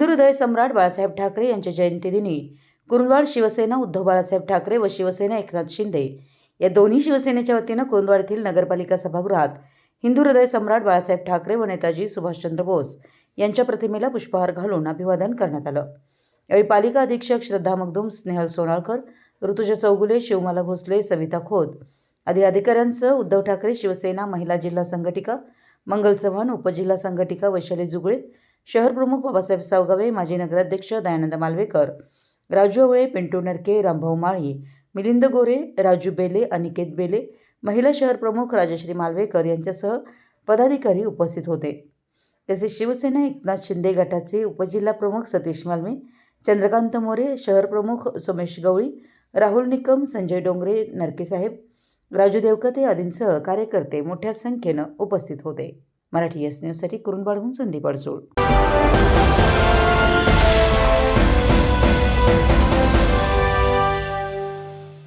हिंदू हृदय सम्राट बाळासाहेब ठाकरे यांच्या जयंतीदिनी कुरुंदवाड शिवसेना उद्धव बाळासाहेब ठाकरे व शिवसेना एकनाथ शिंदे या दोन्ही शिवसेनेच्या वतीनं कुरुंदवाड येथील नगरपालिका सभागृहात हिंदू हृदय सम्राट बाळासाहेब ठाकरे व नेताजी सुभाषचंद्र बोस यांच्या प्रतिमेला पुष्पहार घालून अभिवादन करण्यात आलं. यावेळी पालिका अधीक्षक श्रद्धा मगदुम स्नेहल सोनाळकर ऋतुजा चौगुले शिवमाला भोसले सविता खोत आदी अधिकाऱ्यांसह उद्धव ठाकरे शिवसेना महिला जिल्हा संघटिका मंगल चव्हाण उपजिल्हा संघटिका वैशाली जुगळे शहर प्रमुख बाबासाहेब सावगावे माजी नगराध्यक्ष दयानंद मालवेकर राजू आवळे पिंटू नरके रामभाऊ माळी मिलिंद गोरे राजू बेले अनिकेत बेले महिला शहर प्रमुख राजश्री मालवेकर यांच्यासह पदाधिकारी उपस्थित होते. तसेच शिवसेना एकनाथ शिंदे गटाचे उपजिल्हा प्रमुख सतीश मालमे चंद्रकांत मोरे शहर प्रमुख सोमेश गवळी राहुल निकम संजय डोंगरे नरकेसाहेब राजू देवकते आदींसह कार्यकर्ते मोठ्या संख्येनं उपस्थित होते. मराठी एस न्यूजसाठी कुरुंबाडहून संदीप अडसूळ.